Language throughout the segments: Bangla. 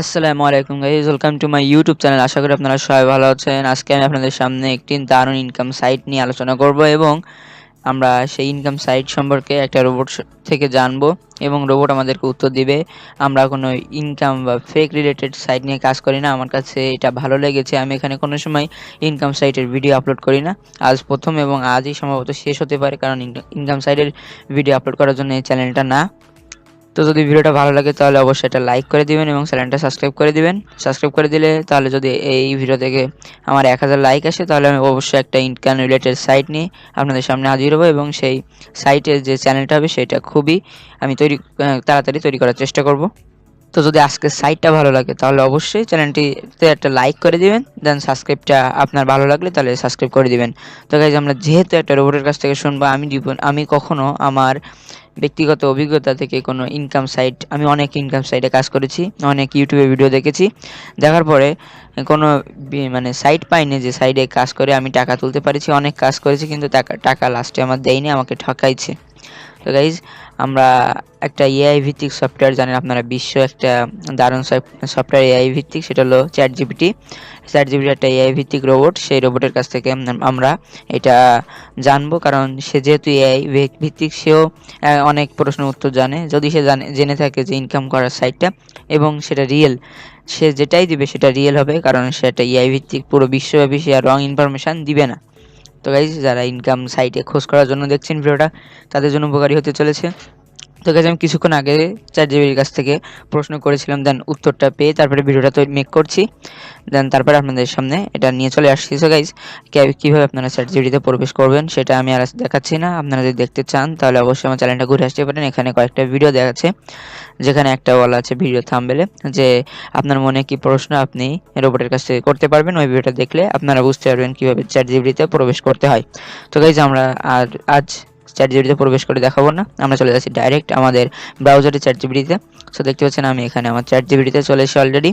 আসসালামু আলাইকুম guys welcome to my YouTube channel আশা করি আপনারা সবাই ভালো আছেন। আজকে আমি আপনাদের সামনে একটি দারুণ ইনকাম সাইট নিয়ে আলোচনা করব এবং আমরা সেই ইনকাম সাইট সম্পর্কে একটা রোবট থেকে জানব এবং রোবট আমাদেরকে উত্তর দিবে। আমরা কোনো ইনকাম বা ফেক রিলেটেড সাইট নিয়ে কাজ করি না। আমার কাছে এটা ভালো লেগেছে। আমি এখানে কোনো সময় ইনকাম সাইটের ভিডিও আপলোড করি না। আজ প্রথম এবং আজই সম্ভবত শেষ হতে পারে, কারণ ইনকাম সাইটের ভিডিও আপলোড করার জন্য এই চ্যানেলটা না। তো যদি ভিডিওটা ভালো লাগে, তাহলে অবশ্যই এটা লাইক করে দিবেন এবং চ্যানেলটা সাবস্ক্রাইব করে দিবেন। সাবস্ক্রাইব করে দিলে তাহলে যদি এই ভিডিও থেকে আমার এক হাজার লাইক আসে, তাহলে আমি অবশ্যই একটা ইনকাম রিলেটেড সাইট নিয়ে আপনাদের সামনে হাজির হব এবং সেই সাইটের যে চ্যানেলটা হবে, সেটা খুবই আমি তৈরি তাড়াতাড়ি তৈরি করার চেষ্টা করব। তো যদি আজকের সাইটটা ভালো লাগে, তাহলে অবশ্যই চ্যানেলটিতে একটা লাইক করে দিবেন দেন সাবস্ক্রাইবটা আপনার ভালো লাগলে তাহলে সাবস্ক্রাইব করে দিবেন। তো গাইজ আমরা যেহেতু একটা রোবটের কাছ থেকে শুনব, আমি আমি কখনো আমার ব্যক্তিগত অভিজ্ঞতা থেকে কোনো ইনকাম সাইট আমি অনেক ইনকাম সাইটে কাজ করেছি, অনেক ইউটিউবে ভিডিও দেখেছি। দেখার পরে কোনো মানে সাইট পাইনি যে সাইডে কাজ করে আমি টাকা তুলতে পারেছি, অনেক কাজ করেছি কিন্তু টাকা টাকা লাস্টে আমার দেয়নি, আমাকে ঠকাইছে। তো গাইজ আমরা একটা এআই ভিত্তিক সফটওয়্যার জানেন, আপনারা বিশ্ব একটা দারুণ সফটওয়্যার এআই ভিত্তিক, সেটা হলো চ্যাট জিপিটি চ্যাট জিপিটি একটা এআই ভিত্তিক রোবট সেই রোবটের কাছ থেকে আমরা এটা জানব। কারণ সে যেহেতু এআই ভিত্তিক, সেও অনেক প্রশ্ন উত্তর জানে। যদি সে জানে, জেনে থাকে যে ইনকাম করার সাইটটা এবং সেটা রিয়েল সে যেটাই দিবে সেটা রিয়েল হবে, কারণ সে সেটা এআই ভিত্তিক, পুরো বিশ্বব্যাপী সে আর রং ইনফরমেশান দিবে না। তো গাইজ যারা ইনকাম সাইটে খোঁজ করার জন্য দেখছেন ভিডিওটা তাদের জন্য উপকারী হতে চলেছে। তো গাইজ আমি কিছুক্ষণ আগে চার জিবির কাছ থেকে প্রশ্ন করেছিলাম দেন উত্তরটা পেয়ে তারপরে ভিডিওটা তো মেক করছি। দেন তারপরে আপনাদের সামনে এটা নিয়ে চলে আসছি। সো গাইজ কীভাবে আপনারা চার জিবিতে প্রবেশ করবেন, সেটা আমি আর দেখাচ্ছি না। আপনারা যদি দেখতে চান, তাহলে অবশ্যই আমার চ্যানেলটা ঘুরে আসতে পারেন। এখানে কয়েকটা ভিডিও দেখাচ্ছে, যেখানে একটা বলা আছে ভিডিও থামবেলে যে আপনার মনে কি প্রশ্ন আপনি রোবটের কাছ থেকে করতে পারবেন। ওই ভিডিওটা দেখলে আপনারা বুঝতে পারবেন কীভাবে চার জিবিতে প্রবেশ করতে হয়। তো গাইজ আমরা আর আজ চ্যাট জিবিটিতে প্রবেশ করে দেখাবো না। আমরা চলে যাচ্ছি ডাইরেক্ট আমাদের ব্রাউজারে চ্যাট জিবিটিতে সো দেখতে পাচ্ছেন আমি এখানে আমার চ্যাট জিবিটিতে চলে এসেছি অলরেডি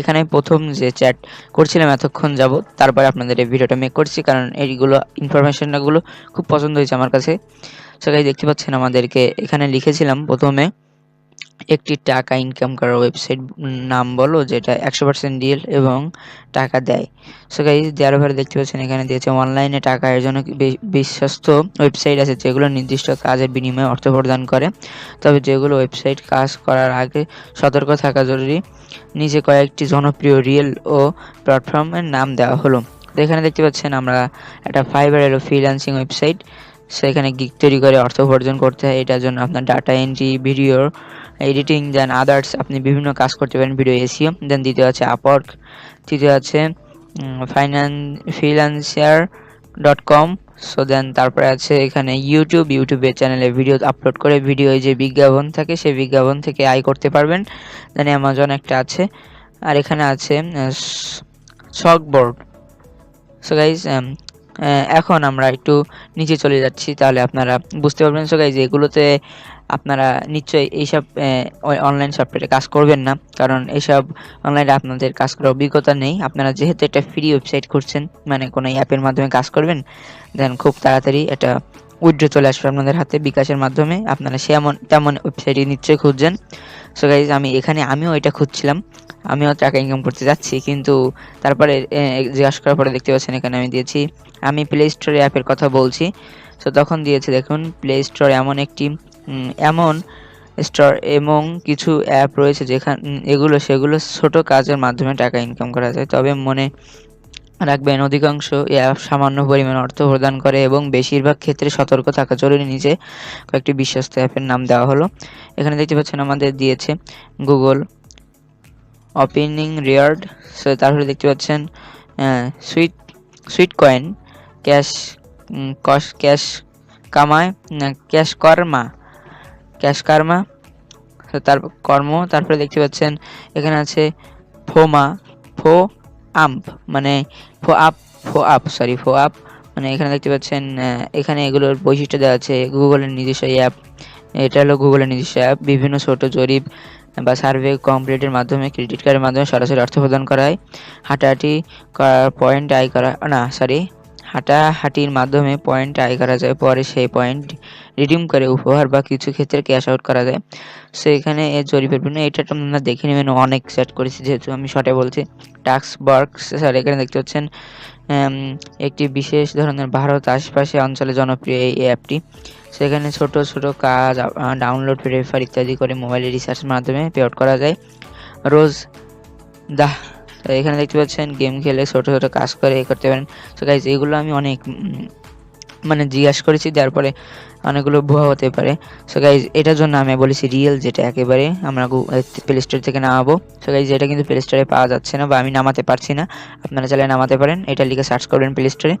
এখানে প্রথম যে চ্যাট করছিলাম এতক্ষণ যাব তারপরে আপনাদের এই ভিডিওটা মেক করছি, কারণ এইগুলো ইনফরমেশনগুলো খুব পছন্দ হয়েছে আমার কাছে। সেটাই দেখতে পাচ্ছেন আমাদেরকে এখানে লিখেছিলাম প্রথমে একটি টাকা ইনকাম করার ওয়েবসাইট নাম বলো, যেটা একশো পার্সেন্ট ডিল এবং টাকা দেয়। সো গাইজ দেওয়ার পরে দেখতে পাচ্ছেন, এখানে দিয়েছে অনলাইনে টাকা। এর জন্য বিশ্বস্ত ওয়েবসাইট আছে, যেগুলো নির্দিষ্ট কাজের বিনিময়ে অর্থ প্রদান করে। তবে যেগুলো ওয়েবসাইট কাজ করার আগে সতর্ক থাকা জরুরি। নিচে কয়েকটি জনপ্রিয় রিয়েল ও প্ল্যাটফর্মের নাম দেওয়া হলো। তো এখানে দেখতে পাচ্ছেন, আমরা একটা ফাইবার এলো ফ্রিল্যান্সিং ওয়েবসাইট সেখানে গিক তৈরি করে অর্থ উপার্জন করতে হয় এটার জন্য আপনার data entry video editing then others আপনি বিভিন্ন কাজ করতে পারেন ভিডিও এসিও দেন দ্বিতীয় আছে আপওয়ার্ক তৃতীয় আছে finance freelancer dot com so then তারপরে আছে এখানে ইউটিউব ইউটিউবের চ্যানেলে ভিডিও আপলোড করে ভিডিও যে বিজ্ঞাপন থাকে সেই বিজ্ঞাপন থেকে আয় করতে পারবেন দেন অ্যামাজন একটা আছে আর এখানে আছে শকবোর্ড সো গাইজ এখন আমরা একটু নিচে চলে যাচ্ছি, তাহলে আপনারা বুঝতে পারবেন সো গাইজ এগুলোতে আপনারা নিশ্চয়ই এইসব অনলাইন সফটওয়্যারে কাজ করবেন না, কারণ এইসব অনলাইনে আপনাদের কাজ করার অভিজ্ঞতা নেই। আপনারা যেহেতু একটা ফ্রি ওয়েবসাইট খুঁজছেন মানে কোনো অ্যাপের মাধ্যমে কাজ করবেন দেন খুব তাড়াতাড়ি এটা উইড্রো চলে আসবে আপনাদের হাতে বিকাশের মাধ্যমে। আপনারা সে এমন তেমন ওয়েবসাইটই নিশ্চয়ই খুঁজছেন। সো গাইজ আমি এখানে আমিও এটা খুঁজছিলাম। আমিও টাকা ইনকাম করতে যাচ্ছি, কিন্তু তারপরে জিজ্ঞাসা করার পরে দেখতে পাচ্ছেন এখানে আমি দিয়েছি। আমি প্লে স্টোরে অ্যাপের কথা বলছি। সো তখন দিয়েছে, দেখুন প্লে স্টোর এমন একটি এমন স্টোর এবং কিছু অ্যাপ রয়েছে যেখানে, এগুলো, সেগুলো ছোট কাজের মাধ্যমে টাকা ইনকাম করা যায়। তবে মনে রাখবেন। অধিকাংশ অ্যাপ সামান্য পরিমাণ অর্থ প্রদান করে এবং বেশিরভাগ ক্ষেত্রে সতর্ক থাকা জরুরি। নিচে কয়েকটি বিশ্বস্ত অ্যাপের নাম দেওয়া হলো। এখানে দেখতে পাচ্ছেন আমাদের দিয়েছে গুগল অপিনিং রিয়ার্ড সো তারপরে দেখতে পাচ্ছেন সুইট সুইট কয়েন, ক্যাশ কস, ক্যাশ কামায় ক্যাশ কর্মা, ক্যাশ কার্মা, তারপর কর্ম, তারপরে দেখতে পাচ্ছেন এখানে আছে ফোমা, ফো আম্প মানে ফো আপ ফো আপ সরি ফো আপ। মানে এখানে দেখতে পাচ্ছেন এখানে এগুলোর বৈশিষ্ট্য দেওয়া আছে গুগলের নিজস্ব অ্যাপ এটা হলো গুগলের নিজস্ব অ্যাপ বিভিন্ন ছোট জরিপ বা সার্ভে কমপ্লিটের মাধ্যমে ক্রেডিট কার্ডের মাধ্যমে সরাসরি অর্থ প্রদান করা হয় হাঁটাহাঁটি পয়েন্ট আয় করা, না সরি হাঁটাহাঁটির মাধ্যমে পয়েন্ট আয় করা যায়, পরে সেই পয়েন্ট রিডিম করে উপহার বা কিছু ক্ষেত্রে ক্যাশ আউট করা যায়। সো এখানে এ জরিপের বিভিন্ন এটা আপনারা দেখে নেবেন অনেক সেট করেছি, যেহেতু আমি শর্টে বলছি। টাক্স বার্ক স্যার এখানে দেখতে পাচ্ছেন একটি বিশেষ ধরনের ভারত আশপাশে অঞ্চলে জনপ্রিয় এই অ্যাপটি সেখানে ছোট ছোট কাজ ডাউনলোড রেফার ইত্যাদি করে মোবাইলে রিসার্চের মাধ্যমে পে আউট করা যায়। রোজ, দাহ তো এখানে দেখতে পাচ্ছেন গেম খেলে ছোটো ছোটো কাজ করে এ করতে পারেন। তো গাইজ এগুলো আমি অনেক মানে জিজ্ঞাসা করেছি তারপরে অনেকগুলো ভুয়া হতে পারে। সো গাইজ এটার জন্য আমি বলেছি রিয়েল যেটা একেবারে আমরা প্লে স্টোর থেকে নামাবো। সো গাইজ এটা কিন্তু প্লে স্টোরে পাওয়া যাচ্ছে না বা আমি নামাতে পারছি না। আপনারা চাইলে নামাতে পারেন, এটা লিখে সার্চ করবেন প্লে স্টোরে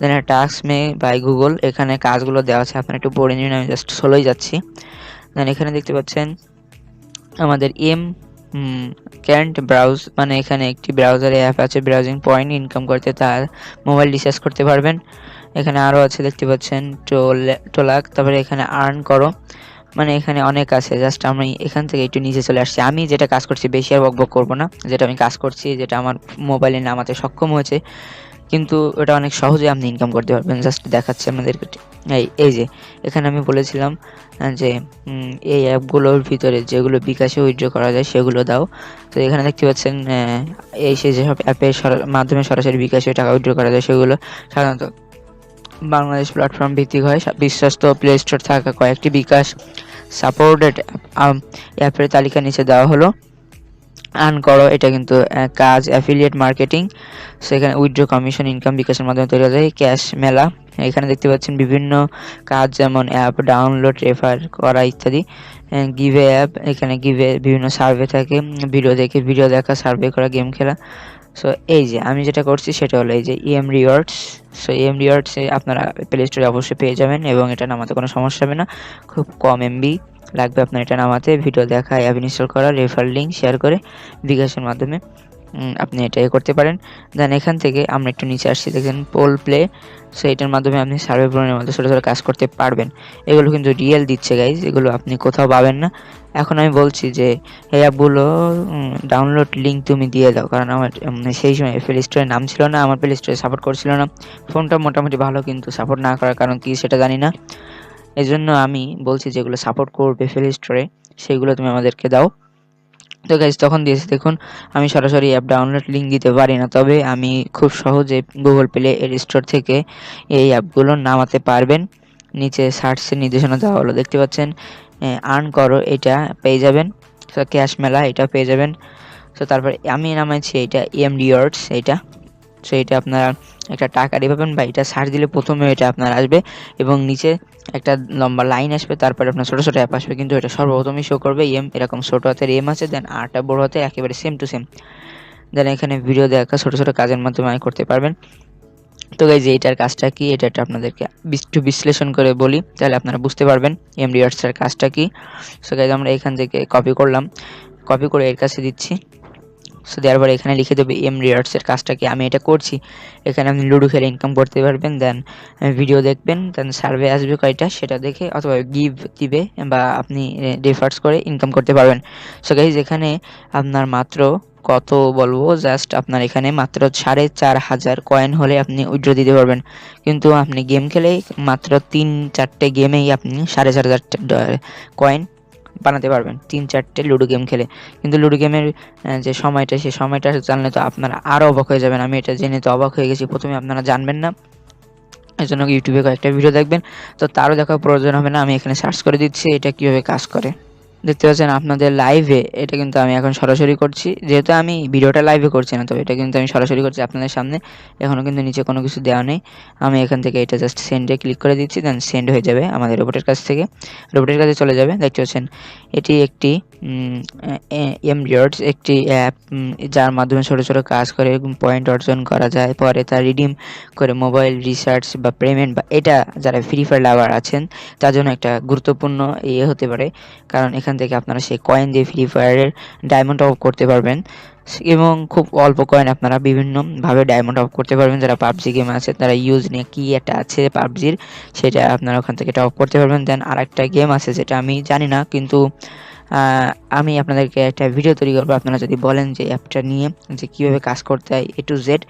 then task mate by Google এখানে কাজগুলো দেওয়া আছে, আপনারা একটু পড়ে নিন, আমি জাস্ট সোলোই যাচ্ছি। দেন এখানে দেখতে পাচ্ছেন আমাদের এম ক্যান্ট ব্রাউজ মানে এখানে একটি ব্রাউজারে অ্যাপ আছে ব্রাউজিং পয়েন্ট ইনকাম করতে তার মোবাইল রিচার্জ করতে পারবেন। এখানে আরও আছে, দেখতে পাচ্ছেন টোলাক, তারপরে এখানে আর্ন করো। মানে এখানে অনেক আছে জাস্ট আমি এখান থেকে একটু নিচে চলে আসছি। আমি যেটা কাজ করছি, বেশি আর বকবক করব না। যেটা আমি কাজ করছি, যেটা আমার মোবাইলে নামাতে সক্ষম হয়েছে কিন্তু এটা অনেক সহজে আপনি ইনকাম করতে পারবেন জাস্ট দেখাচ্ছি আপনাদেরকে এই এই যে, এখানে আমি বলেছিলাম যে এই অ্যাপগুলোর ভিতরে যেগুলো বিকাশে উইথড্র করা যায় সেগুলো দাও। তো এখানে দেখতে পাচ্ছেন এই সে যেসব অ্যাপের মাধ্যমে সরাসরি বিকাশে টাকা উইথড্র করা যায় সেগুলো সাধারণত বাংলাদেশ প্ল্যাটফর্ম ভিত্তিক হয়। বিশ্বস্ত প্লে স্টোর থাকা কয়েকটি বিকাশ সাপোর্টেড অ্যাপের তালিকা নিচে দেওয়া হলো। আর্ন করো, এটা কিন্তু কাজ অ্যাফিলিয়েট মার্কেটিং সেখানে উইথড্র কমিশন ইনকাম বিকাশের মাধ্যমে তৈরি যায় ক্যাশ মেলা, এখানে দেখতে পাচ্ছেন বিভিন্ন কাজ যেমন অ্যাপ ডাউনলোড রেফার করা ইত্যাদি গিভে অ্যাপ এখানে গিভে বিভিন্ন সার্ভে থাকে ভিডিও দেখে ভিডিও দেখা সার্ভে করা গেম খেলা সো এই যে আমি যেটা করছি সেটা হলো এই যে ইএম রিওয়ার্ডস সো ইএম রিওয়ার্ডসে আপনারা প্লে স্টোরে অবশ্যই পেয়ে যাবেন এবং এটা নামাতে কোনো সমস্যা হবে না, খুব কম এমবি লাগবে আপনার এটা নামাতে ভিডিও দেখা অ্যাপ ইনস্টল করা রেফার লিঙ্ক শেয়ার করে, বিকাশের মাধ্যমে আপনি এটা করতে পারেন। দেন এখান থেকে আমরা একটু নিচে আসছি, দেখেন পোল প্লে সো এটার মাধ্যমে আপনি সার্ভে পূরণের মধ্যে ছোটো ছোটো কাজ করতে পারবেন। এগুলো কিন্তু রিয়েল দিচ্ছে গাইজ এগুলো আপনি কোথাও পাবেন না। এখন আমি বলছি যে, এই অ্যাপগুলো ডাউনলোড লিঙ্ক তুমি দিয়ে দাও, কারণ আমার সেই সময় প্লে স্টোরের নাম ছিল না, আমার প্লে স্টোরে সাপোর্ট করছিল না। ফোনটা মোটামুটি ভালো, কিন্তু সাপোর্ট না করার কারণ কি সেটা জানি না। এই জন্য আমি বলছি যেগুলো সাপোর্ট করবে প্লে স্টোরে সেগুলো তুমি আমাদেরকে দাও। তো গাইজ তখন দিয়েছি, দেখুন, আমি সরাসরি অ্যাপ ডাউনলোড লিঙ্ক দিতে পারি না, তবে আমি খুব সহজে গুগল প্লে এর স্টোর থেকে এই অ্যাপগুলো নামাতে পারবেন। নিচে সার্চের নির্দেশনা দেওয়া হলো, দেখতে পাচ্ছেন আর্ন করো, এটা পেয়ে যাবেন। ক্যাশ মেলা, এটা পেয়ে যাবেন। তো তারপর আমি নামাইছি, এটা এম রিওয়ার্ডস এটা। সো এটা আপনারা একটা টাকা দিয়ে পাবেন বা এটা সার্চ দিলে প্রথমে এটা আপনার আসবে এবং নিচে একটা লম্বা লাইন আসবে, তারপরে আপনার ছোটো ছোটো অ্যাপ আসবে, কিন্তু এটা সর্বপ্রথমই শো করবে, এম, এরকম ছোটো হাতের এম আছে দেন আরটা বড় হাতে একেবারে সেম টু সেম দেন এখানে ভিডিও দেখা, ছোটো ছোটো কাজের মাধ্যমে আয় করতে পারবেন। তো গাইজ এইটার কাজটা কি? এটা একটা আপনাদেরকে একটু বিশ্লেষণ করে বলি, তাহলে আপনারা বুঝতে পারবেন এম রিয়ার্সের কাজটা কি। সো গাইজ আমরা এখান থেকে কপি করলাম। কপি করে এর কাছে দিচ্ছি। সো দেওয়ার পরে এখানে লিখে দেবে এম রিয়ার্সের কাজটা কি? আমি এটা করছি। এখানে আপনি লুডো খেলে ইনকাম করতে পারবেন দেন ভিডিও দেখবেন দেন সার্ভে আসবে কয়টা সেটা দেখে, অথবা গিভ দিবে, বা আপনি রেফার্স করে ইনকাম করতে পারবেন। সো গাইজ এখানে আপনার মাত্র কত বলব? জাস্ট আপনার এখানে মাত্র সাড়ে চার হাজার কয়েন হলে আপনি উইড্রো দিতে পারবেন। কিন্তু আপনি গেম খেলেই মাত্র তিন চারটে গেমেই আপনি সাড়ে চার হাজার কয়েন বানাতে পারবেন। তিন, চারটে লুডো গেম খেলে। কিন্তু লুডো গেমের যে সময়টা সেই সময়টা জানলে তো আপনারা আরও অবাক হয়ে যাবেন। আমি এটা জেনে তো অবাক হয়ে গেছি। প্রথমে আপনারা জানবেন না। এই জন্য ইউটিউবে কয়েকটা ভিডিও দেখবেন। তো তারও দেখার প্রয়োজন হবে না। আমি এখানে সার্চ করে দিচ্ছি। এটা কীভাবে কাজ করে। দেখতে পাচ্ছেন আপনাদের লাইভে এটা কিন্তু আমি এখন সরাসরি করছি। যেহেতু আমি ভিডিওটা লাইভে করছি না তো এটা কিন্তু আমি সরাসরি করছি আপনাদের সামনে। এখনও কিন্তু নিচে কোনো কিছু দেওয়া নেই। আমি এখান থেকে এটা জাস্ট সেন্ডে ক্লিক করে দিচ্ছি দেন সেন্ড হয়ে যাবে আমাদের রোবটের কাছ থেকে। রোবটের কাছে চলে যাবে, দেখতে পাচ্ছেন, এটি একটি এমডিওর্ডস একটি অ্যাপ যার মাধ্যমে ছোটো ছোটো কাজ করে পয়েন্ট অর্জন করা যায়। পরে তা রিডিম করে মোবাইল রিসার্চ বা পেমেন্ট বা এটা যারা ফ্রি ফায়ার লাভার আছেন, তার জন্য একটা গুরুত্বপূর্ণ ইয়ে হতে পারে। কারণ এখান থেকে আপনারা সেই কয়েন দিয়ে ফ্রি ফায়ারের ডায়মন্ড অফ করতে পারবেন। এবং খুব অল্প কয়েন আপনারা বিভিন্নভাবে ডায়মন্ড অফ করতে পারবেন। যারা পাবজি গেম আছে, তারা ইউজ নিয়ে কি একটা আছে পাবজির, সেটা আপনারা ওখান থেকে টপ করতে পারবেন। দেন আর একটা গেম আছে, যেটা আমি জানি না, কিন্তু আমি আপনাদেরকে একটা ভিডিও তৈরি করব। আপনারা যদি বলেন যে অ্যাপটা নিয়ে যে কীভাবে কাজ করতে হয় এ টু জেড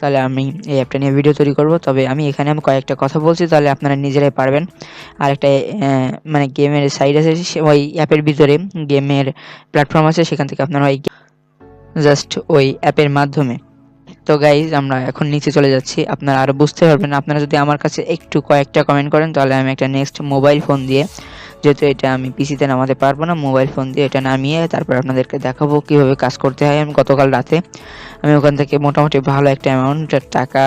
তাহলে আমি এই অ্যাপটা নিয়ে ভিডিও তৈরি করব। তবে আমি এখানে আমি কয়েকটা কথা বলছি, তাহলে আপনারা নিজেরাই পারবেন। আর একটা মানে গেমের সাইড আছে ওই অ্যাপের ভিতরে গেমের প্ল্যাটফর্ম আছে, সেখান থেকে আপনারা ওই জাস্ট ওই অ্যাপের মাধ্যমে। তো গাইজ আমরা এখন নিচে চলে যাচ্ছি। আপনারা আরও বুঝতে পারবেন, আপনারা যদি আমার কাছে একটু কয়েকটা কমেন্ট করেন, তাহলে আমি একটা নেক্সট মোবাইল ফোন দিয়ে যেহেতু এটা আমি পিসিতে নামাতে পারব না মোবাইল ফোন দিয়ে এটা নামিয়ে তারপর আপনাদেরকে দেখাবো কীভাবে কাজ করতে হয়। আমি গতকাল রাতে আমি ওখান থেকে মোটামুটি ভালো একটা অ্যামাউন্ট টাকা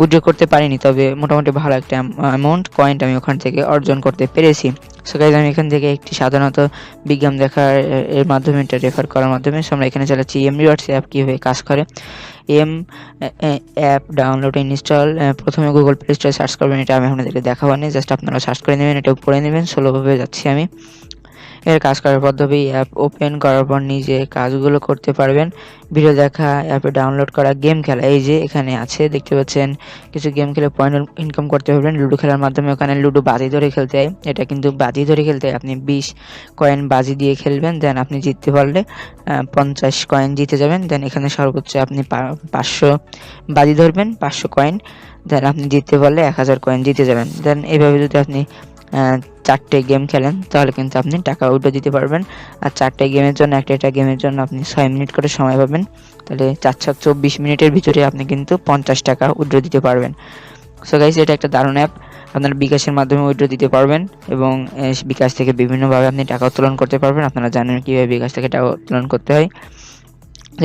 উইথড্র করতে পারিনি, তবে মোটামুটি ভালো একটা অ্যামাউন্ট কয়েন্ট আমি ওখান থেকে অর্জন করতে পেরেছি। সো গাইজ আমি এখান থেকে একটি সাধারণত বিজ্ঞান দেখার, এর মাধ্যমে এটা রেফার করার মাধ্যমে আমরা এখানে চালাচ্ছি এম রিওয়ার্ডস অ্যাপ কীভাবে কাজ করে। এম অ্যাপ ডাউনলোড ইনস্টল প্রথমে গুগল প্লে স্টোরে সার্চ করবেন, এটা আমি আপনাদেরকে দেখাবো না জাস্ট আপনারা সার্চ করে নেবেন, এটা পড়ে নেবেন স্লোভাবে যাচ্ছি আমি। এর কাজ করার পদ্ধতি অ্যাপ ওপেন করার পর নিজে কাজগুলো করতে পারবেন। ভিডিও দেখা অ্যাপে ডাউনলোড করা গেম খেলা, এই যে এখানে আছে, দেখতে পাচ্ছেন, কিছু গেম খেলে পয়েন্ট ইনকাম করতে পারবেন। লুডো খেলার মাধ্যমে ওখানে লুডো বাজি ধরে খেলতে হয়। এটা কিন্তু বাজি ধরে খেলতে হয়, আপনি বিশ কয়েন বাজি দিয়ে খেলবেন দেন আপনি জিততে পারলে পঞ্চাশ কয়েন জিতে যাবেন দেন এখানে সর্বোচ্চ আপনি পাঁচশো বাজি ধরবেন, পাঁচশো কয়েন দেন আপনি জিততে পারলে এক হাজার কয়েন জিতে যাবেন। দেন এইভাবে যদি আপনি চারটে গেম খেলেন, তাহলে কিন্তু আপনি টাকা উঠে দিতে পারবেন। আর চারটে গেমের জন্য, একটা একটা গেমের জন্য আপনি ছয় মিনিট করে সময় পাবেন। তাহলে চার চার চব্বিশ মিনিটের ভিতরে আপনি কিন্তু পঞ্চাশ টাকা উইড্রো দিতে পারবেন। সো গাইস এটা একটা দারুণ অ্যাপ আপনার বিকাশের মাধ্যমে উইড্রো দিতে পারবেন এবং বিকাশ থেকে বিভিন্নভাবে আপনি টাকা উত্তোলন করতে পারবেন। আপনারা জানেন কীভাবে বিকাশ থেকে টাকা উত্তোলন করতে হয়।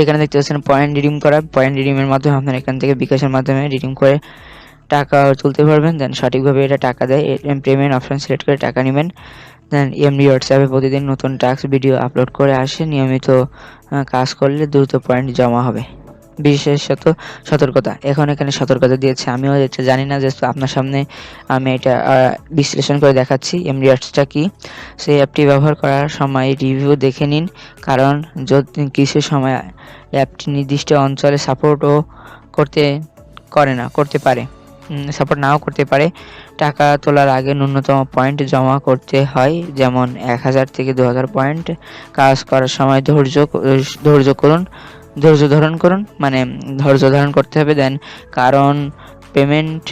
এখানে দেখতে পাচ্ছেন পয়েন্ট রিডিম করা। পয়েন্ট রিডিমের মাধ্যমে আপনারা এখান থেকে বিকাশের মাধ্যমে রিডিম করে টাকা তুলতে পারবেন দেন সঠিকভাবে এটা টাকা দেয়। পেমেন্ট অপশন সিলেক্ট করে টাকা নেবেন। দেন এমডি হোয়াটসঅ্যাপে প্রতিদিন নতুন টাস্ক ভিডিও আপলোড করে আসে। নিয়মিত কাজ করলে দ্রুত পয়েন্ট জমা হবে। বিশেষত সতর্কতা। এখন এখানে সতর্কতা দিয়েছে। আমিও এটা জানি না যে আপনার সামনে আমি এটা বিশ্লেষণ করে দেখাচ্ছি। এমডি হোয়াটসটা কি? সেই অ্যাপটি ব্যবহার করার সময় রিভিউ দেখে নিন। কারণ যদি কিছু সময় অ্যাপটি নির্দিষ্ট অঞ্চলে সাপোর্টও করতে, করে না, করতে পারে। সাপোর্ট নাও করতে পারে। টাকা তোলার আগে ন্যূনতম পয়েন্ট জমা করতে হয়, যেমন এক হাজার থেকে দু হাজার পয়েন্ট কাজ করার সময় ধৈর্য ধৈর্য করুন, ধৈর্য ধারণ করুন মানে ধৈর্য ধারণ করতে হবে দেন কারণ পেমেন্ট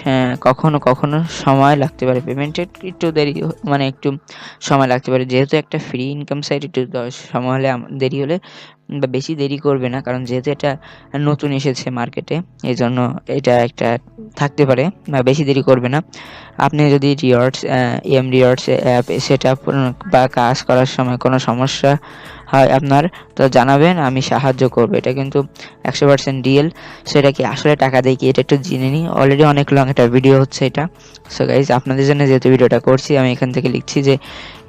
কখনো কখনো সময় লাগতে পারে। পেমেন্টের একটু দেরি মানে একটু সময় লাগতে পারে। যেহেতু একটা ফ্রি ইনকাম সাইট একটু সময় হলে দেরি হলে বা বেশি দেরি করবে না, কারণ যেহেতু এটা নতুন এসেছে মার্কেটে এই জন্য এটা একটা থাকতে পারে বা বেশি দেরি করবে না। আপনি যদি rewards M rewards app set up বা কাজ করার সময় কোনো সমস্যা হয় আপনার, তো জানাবেন, আমি সাহায্য করব। এটা কিন্তু একশো পার্সেন্ট রিয়েল সেটা কি আসলে টাকা দেয় কি এটা একটু জেনে নিই। অলরেডি অনেক লং একটা ভিডিও হচ্ছে এটা। সো গাইজ আপনাদের জন্য যেহেতু ভিডিওটা করছি, আমি এখান থেকে লিখছি যে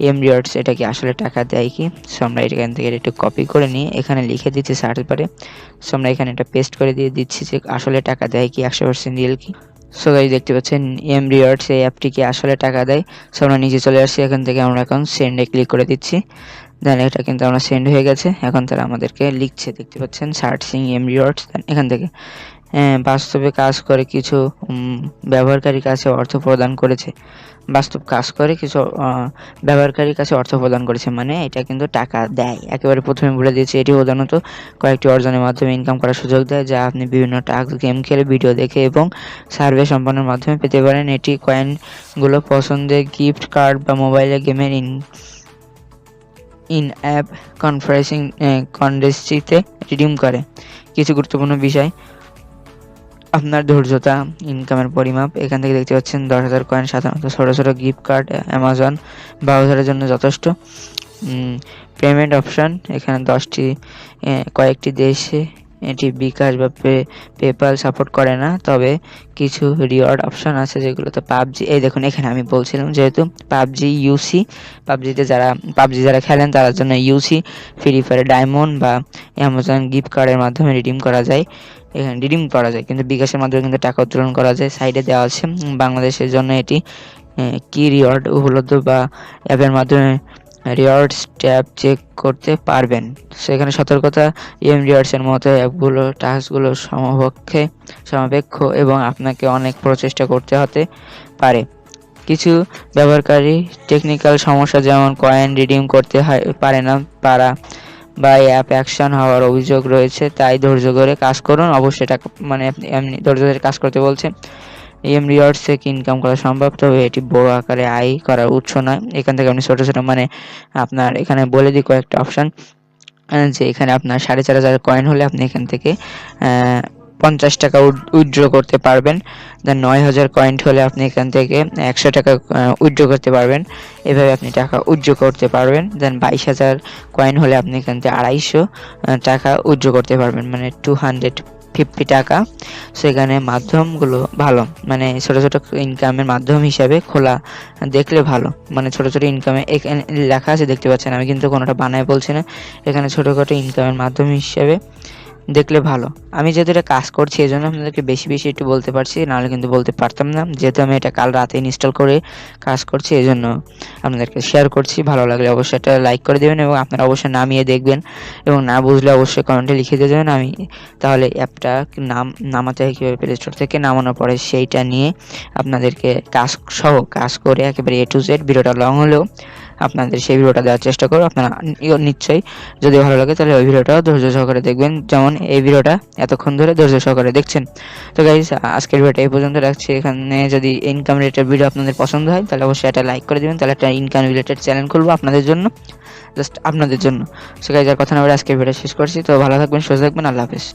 এম রিওয়ার্ডস এটা কি আসলে টাকা দেয় কি? সো আমরা এখান থেকে একটু কপি করে নিয়ে এখানে লিখে দিচ্ছি সার্চ বারে সো আমরা এখানে একটা পেস্ট করে দিয়ে দিচ্ছি যে আসলে টাকা দেয় কি, একশো পার্সেন্ট রিয়েল কি। সো গাইজ দেখতে পাচ্ছেন এম রিওয়ার্ডস এই অ্যাপটি কি আসলে টাকা দেয়? সো আমরা নিচে চলে আসছি, এখান থেকে আমরা এখন সেন্ডে ক্লিক করে দিচ্ছি। দেন এটা কিন্তু আমরা সেন্ড হয়ে গেছে। এখন তারা আমাদেরকে লিখছে, দেখতে পাচ্ছেন সার্চিং এম রিওয়ার্ডস এখান থেকে। বাস্তবে কাজ করে কিছু ব্যবহারকারীর কাছে অর্থ প্রদান করেছে। বাস্তব কাজ করে কিছু ব্যবহারকারীর কাছে অর্থ প্রদান করেছে। মানে এটা কিন্তু টাকা দেয়। একেবারে প্রথমে বলে দিয়েছে, এটি প্রধানত কয়েকটি অর্জনের মাধ্যমে ইনকাম করার সুযোগ দেয়, যা আপনি বিভিন্ন টাস্ক গেম খেলে ভিডিও দেখে এবং সার্ভে সম্পন্নের মাধ্যমে পেতে পারেন। এটি কয়েনগুলো পছন্দের গিফট কার্ড বা মোবাইলে গেমের ইন ইন অ্যাপ কনফারেন্সিং কন্ডেস্ট্রিতে রিডিম করে। কিছু গুরুত্বপূর্ণ বিষয় আপনার ধৈর্যতা ইনকামের পরিমাপ, এখান থেকে দেখতে পাচ্ছেন দশ হাজার কয়েন সাধারণত ছোটো ছোটো গিফট কার্ড অ্যামাজন ব্রাউজারের জন্য যথেষ্ট। পেমেন্ট অপশান এখানে দশটি কয়েকটি দেশে এটি বিকাশ বা পে পেপাল সাপোর্ট করে না, তবে কিছু রিওয়ার্ড অপশান আছে যেগুলোতে পাবজি, এই দেখুন এখানে আমি বলছিলাম যেহেতু পাবজি ইউসি পাবজিতে যারা, পাবজি যারা খেলেন তার জন্য ইউসি ফ্রি ফায়ার ডায়মন্ড বা অ্যামাজন গিফট কার্ডের মাধ্যমে রিডিম করা যায়। এখানে রিডিম করা যায়। কিন্তু বিকাশের মাধ্যমে কিন্তু টাকা উত্তোলন করা যায়। সাইডে দেওয়া আছে বাংলাদেশের জন্য এটি কি রিওয়ার্ড উপলব্ধ বা অ্যাপের মাধ্যমে রিওয়ার্ডস ট্যাব চেক করতে পারবেন। সেখানে সতর্কতা এম রিওয়ার্ডসের মতো অ্যাপগুলো টাস্কগুলো সমপক্ষে সাপেক্ষ এবং আপনাকে অনেক প্রচেষ্টা করতে হতে পারে। কিছু ব্যবহারকারী টেকনিক্যাল সমস্যা যেমন কয়েন রিডিম করতে হয়, পারে না, পারা বা অ্যাপ অ্যাকশন হওয়ার অভিযোগ রয়েছে, তাই ধৈর্য ধরে কাজ করুন। অবশ্যই এটা মানে আপনি এমনি ধৈর্য ধরে কাজ করতে বলছে। এম রিওয়ার্ডস থেকে ইনকাম করা সম্ভব? তবে এটি বড় আকারে আয় করার উৎস নয়। এখান থেকে আপনি ছোটো ছোটো মানে আপনার এখানে বলে দিই কয়েকটা অপশান যে এখানে আপনার সাড়ে চার হাজার কয়েন হলে আপনি এখান থেকে পঞ্চাশ টাকা উইথড্র করতে পারবেন। দেন নয় হাজার কয়েন হলে আপনি এখান থেকে একশো টাকা উইথড্র করতে পারবেন। এভাবে আপনি টাকা উইথড্র করতে পারবেন। দেন বাইশ হাজার কয়েন হলে আপনি এখান থেকে আড়াইশো টাকা উইথড্র করতে পারবেন। মানে টু হান্ড্রেড ফিফটি টাকা। সেখানে মাধ্যমগুলো ভালো। মানে ছোট ছোট ইনকামের মাধ্যম হিসাবে খোলা দেখলে ভালো। মানে ছোট ছোট ইনকামে এখানে লেখা আছে, দেখতে পাচ্ছেন। আমি কিন্তু কোনোটা বানায় বলছি না। এখানে ছোটোখাটো ইনকামের মাধ্যম হিসাবে দেখলে ভালো। আমি যেহেতু এটা কাজ করছি এই জন্য আপনাদেরকে বেশি বেশি একটু বলতে পারছি, নাহলে কিন্তু বলতে পারতাম না। যেহেতু আমি এটা কাল রাতে ইনস্টল করে কাজ করছি এই জন্য আপনাদেরকে শেয়ার করছি। ভালো লাগলে অবশ্যই এটা লাইক করে দেবেন এবং আপনারা অবশ্যই নামিয়ে দেখবেন। এবং না বুঝলে অবশ্যই কমেন্টে লিখে দিয়ে দেবেন। আমি তাহলে অ্যাপটা নাম, নামাতে হয় কীভাবে প্লে স্টোর থেকে নামানোর পরে সেইটা নিয়ে আপনাদেরকে কাজ সহ কাজ করে একেবারে এ টু জেড ভিডিওটা লং হলেও আপনাদের সেই ভিডিওটা দেওয়ার চেষ্টা করব। আপনারা নিশ্চয়ই যদি ভালো লাগে তাহলে ওই ভিডিওটাও ধৈর্য সহকারে দেখবেন। যেমন এই ভিডিওটা এতক্ষণ ধরে ধৈর্য সহকারে দেখছেন। তো গাইজ আজকের ভিডিওটা এই পর্যন্ত রাখছি। এখানে যদি ইনকাম রিলেটেড ভিডিও আপনাদের পছন্দ হয়, তাহলে অবশ্যই একটা লাইক করে দিবেন। তাহলে একটা ইনকাম রিলেটেড চ্যানেল খুলবো আপনাদের জন্য। জাস্ট আপনাদের জন্য। সো গাইজ আর কথা না বলে আজকের ভিডিও শেষ করছি। তো ভালো থাকবেন, সুস্থ থাকবেন। আল্লাহ হাফেজ।